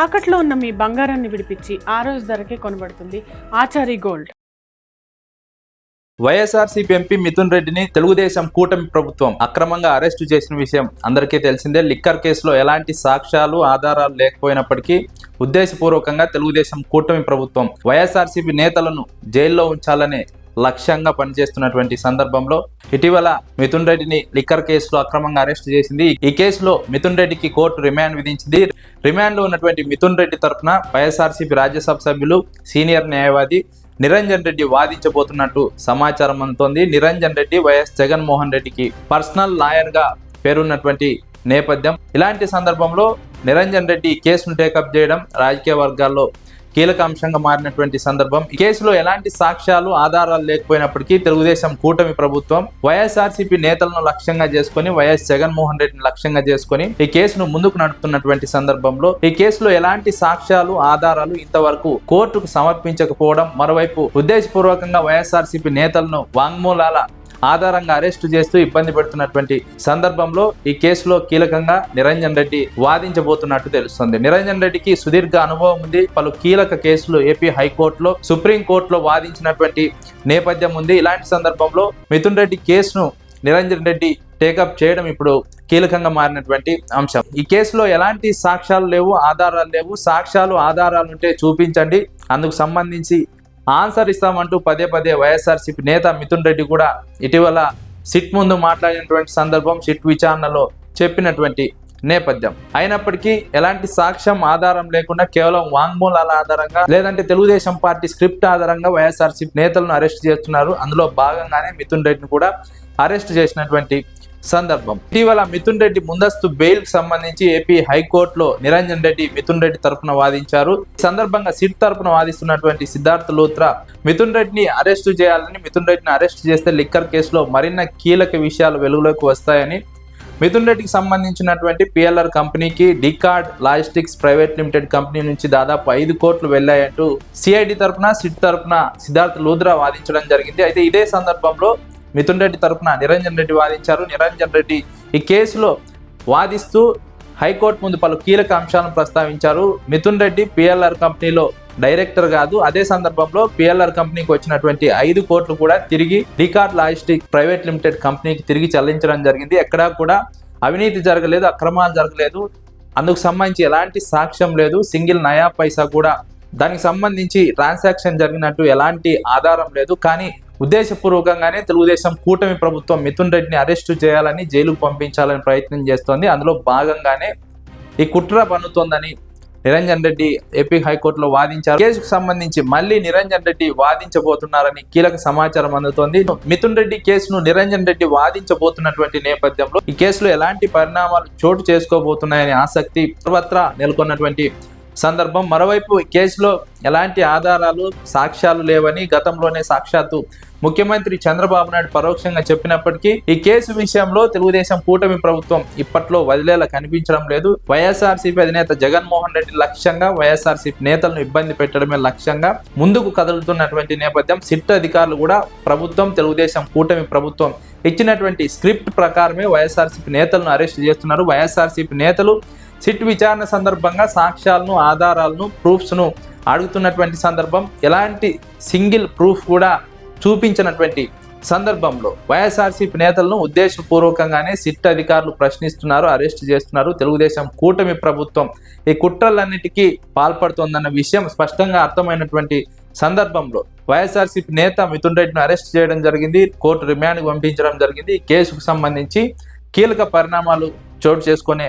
తాకట్లో ఉన్న మీ బంగారాన్ని విడిపించి ఆ రోజు ధరకే కొనబడుతుంది Achari gold. YSRCP MP Mithun రెడ్డిని తెలుగుదేశం కూటమి ప్రభుత్వం అక్రమంగా అరెస్టు చేసిన విషయం అందరికీ తెలిసిందే. లిక్కర్ కేసులో ఎలాంటి సాక్ష్యాలు ఆధారాలు లేకపోయినప్పటికీ ఉద్దేశపూర్వకంగా తెలుగుదేశం కూటమి ప్రభుత్వం వైఎస్ఆర్సీపీ నేతలను జైల్లో ఉంచాలనే లక్ష్యంగా పనిచేస్తున్నటువంటి సందర్భంలో ఇటీవల మిథున్ రెడ్డిని లిక్కర్ కేసులో అక్రమంగా అరెస్ట్ చేసింది. ఈ కేసులో మిథున్ రెడ్డికి కోర్టు రిమాండ్ విధించింది. రిమాండ్లో ఉన్నటువంటి మిథున్ రెడ్డి తరఫున వైఎస్ఆర్సీపీ రాజ్యసభ సభ్యులు సీనియర్ న్యాయవాది నిరంజన్ రెడ్డి వాదించబోతున్నట్టు సమాచారం అందుతోంది. నిరంజన్ రెడ్డి వైఎస్ జగన్మోహన్ రెడ్డికి పర్సనల్ లాయర్గా పేరున్నటువంటి నేపథ్యం. ఇలాంటి సందర్భంలో నిరంజన్ రెడ్డి కేసును టేకప్ చేయడం రాజకీయ వర్గాల్లో కీలక అంశంగా మారినటువంటి సందర్భం. ఈ కేసులో ఎలాంటి సాక్ష్యాలు ఆధారాలు లేకపోయినప్పటికీ తెలుగుదేశం కూటమి ప్రభుత్వం వైఎస్ఆర్సీపీ నేతలను లక్ష్యంగా చేసుకుని వైఎస్ జగన్మోహన్ రెడ్డిని లక్ష్యంగా చేసుకుని ఈ కేసును ముందుకు నడుపుతున్నటువంటి సందర్భంలో ఈ కేసులో ఎలాంటి సాక్ష్యాలు ఆధారాలు ఇంతవరకు కోర్టుకు సమర్పించకపోవడం మరోవైపు ఉద్దేశపూర్వకంగా వైఎస్ఆర్సీపీ నేతలను వాంగ్మూలాల ఆధారంగా అరెస్టు చేస్తూ ఇబ్బంది పెడుతున్నటువంటి సందర్భంలో ఈ కేసులో కీలకంగా నిరంజన్ రెడ్డి వాదించబోతున్నట్టు తెలుస్తుంది. నిరంజన్ రెడ్డికి సుదీర్ఘ అనుభవం ఉంది. పలు కీలక కేసులు ఏపీ హైకోర్టులో సుప్రీం కోర్టులో వాదించినటువంటి నేపథ్యం ఉంది. ఇలాంటి సందర్భంలో మిథున్ రెడ్డి కేసును నిరంజన్ రెడ్డి టేకప్ చేయడం ఇప్పుడు కీలకంగా మారినటువంటి అంశం. ఈ కేసులో ఎలాంటి సాక్ష్యాలు లేవు ఆధారాలు లేవు. సాక్ష్యాలు ఆధారాలు ఉంటే చూపించండి. అందుకు సంబంధించి ఆన్సర్ ఇస్తామంటూ పదే పదే వైఎస్ఆర్సీపీ నేత మిథున్ రెడ్డి కూడా ఇటీవల సిట్ ముందు మాట్లాడినటువంటి సందర్భం సిట్ విచారణలో చెప్పినటువంటి నేపథ్యం. అయినప్పటికీ ఎలాంటి సాక్ష్యం ఆధారం లేకుండా కేవలం వాంగ్మూలాల ఆధారంగా లేదంటే తెలుగుదేశం పార్టీ స్క్రిప్ట్ ఆధారంగా వైఎస్ఆర్సీపీ నేతలను అరెస్ట్ చేస్తున్నారు. అందులో భాగంగానే మిథున్ రెడ్డిని కూడా అరెస్ట్ చేసినటువంటి సందర్భం. ఇటీవల మిథున్ రెడ్డి ముందస్తు బెయిల్కు సంబంధించి ఏపీ హైకోర్టులో నిరంజన్ రెడ్డి మిథున్ రెడ్డి తరపున వాదించారు. ఈ సందర్భంగా సిట్ తరపున వాదిస్తున్నటువంటి సిద్ధార్థ్ లూత్రా మిథున్ రెడ్డిని అరెస్టు చేయాలని మిథున్ రెడ్డిని అరెస్ట్ చేస్తే లిక్కర్ కేసులో మరిన్న కీలక విషయాలు వెలుగులోకి వస్తాయని మిథున్ రెడ్డికి సంబంధించినటువంటి పిఎల్ఆర్ కంపెనీకి డికార్డ్ లాజిస్టిక్స్ ప్రైవేట్ లిమిటెడ్ కంపెనీ నుంచి దాదాపు ఐదు కోట్లు వెళ్ళాయంటూ సిఐడి తరఫున సిట్ తరపున సిద్ధార్థ్ లూద్రా వాదించడం జరిగింది. అయితే ఇదే సందర్భంలో మిథున్ రెడ్డి తరఫున నిరంజన్ రెడ్డి వాదించారు. నిరంజన్ రెడ్డి ఈ కేసులో వాదిస్తూ హైకోర్టు ముందు పలు కీలక అంశాలను ప్రస్తావించారు. మిథున్ రెడ్డి పిఎల్ఆర్ కంపెనీలో డైరెక్టర్ కాదు. అదే సందర్భంలో పిఎల్ఆర్ కంపెనీకి వచ్చినటువంటి ఐదు కోట్లు కూడా తిరిగి డికార్డ్ లాజిస్టిక్ ప్రైవేట్ లిమిటెడ్ కంపెనీకి తిరిగి చెల్లించడం జరిగింది. ఎక్కడా కూడా అవినీతి జరగలేదు అక్రమాలు జరగలేదు. అందుకు సంబంధించి ఎలాంటి సాక్ష్యం లేదు. సింగిల్ నయా పైసా కూడా దానికి సంబంధించి ట్రాన్సాక్షన్ జరిగినట్టు ఎలాంటి ఆధారం లేదు. కానీ ఉద్దేశపూర్వకంగానే తెలుగుదేశం కూటమి ప్రభుత్వం మిథున్ రెడ్డిని అరెస్టు చేయాలని జైలుకు పంపించాలని ప్రయత్నం చేస్తోంది. అందులో భాగంగానే ఈ కుట్ర పన్నుతోందని నిరంజన్ రెడ్డి ఏపీ హైకోర్టులో వాదించారు. కేసుకు సంబంధించి మళ్ళీ నిరంజన్ రెడ్డి వాదించబోతున్నారని కీలక సమాచారం అందుతోంది. మిథున్ రెడ్డి కేసును నిరంజన్ రెడ్డి వాదించబోతున్నటువంటి నేపథ్యంలో ఈ కేసులో ఎలాంటి పరిణామాలు చోటు చేసుకోబోతున్నాయనే ఆసక్తి సర్వత్రా నెలకొన్నటువంటి సందర్భం. మరోవైపు ఈ కేసులో ఎలాంటి ఆధారాలు సాక్ష్యాలు లేవని గతంలోనే సాక్షాత్తు ముఖ్యమంత్రి చంద్రబాబు నాయుడు పరోక్షంగా చెప్పినప్పటికీ ఈ కేసు విషయంలో తెలుగుదేశం కూటమి ప్రభుత్వం ఇప్పట్లో వదిలేలా కనిపించడం లేదు. వైఎస్ఆర్సీపీ అధినేత జగన్మోహన్ రెడ్డి లక్ష్యంగా వైఎస్ఆర్సీపీ నేతలను ఇబ్బంది పెట్టడమే లక్ష్యంగా ముందుకు కదులుతున్నటువంటి నేపథ్యం సిట్ అధికారులు కూడా ప్రభుత్వం తెలుగుదేశం కూటమి ప్రభుత్వం ఇచ్చినటువంటి స్క్రిప్ట్ ప్రకారమే వైఎస్ఆర్సీపీ నేతలను అరెస్ట్ చేస్తున్నారు. వైఎస్ఆర్సీపీ నేతలు సిట్ విచారణ సందర్భంగా సాక్ష్యాలను ఆధారాలను ప్రూఫ్స్ను అడుగుతున్నటువంటి సందర్భం ఎలాంటి సింగిల్ ప్రూఫ్ కూడా చూపించినటువంటి సందర్భంలో వైఎస్ఆర్సీపీ నేతలను ఉద్దేశపూర్వకంగానే సిట్ అధికారులు ప్రశ్నిస్తున్నారు అరెస్ట్ చేస్తున్నారు. తెలుగుదేశం కూటమి ప్రభుత్వం ఈ కుట్రలన్నిటికీ పాల్పడుతోందన్న విషయం స్పష్టంగా అర్థమైనటువంటి సందర్భంలో వైఎస్ఆర్సీపీ నేత మిథున్ రెడ్డిని అరెస్ట్ చేయడం జరిగింది కోర్టు రిమాండ్కి పంపించడం జరిగింది. కేసుకు సంబంధించి కీలక పరిణామాలు చోటు చేసుకునే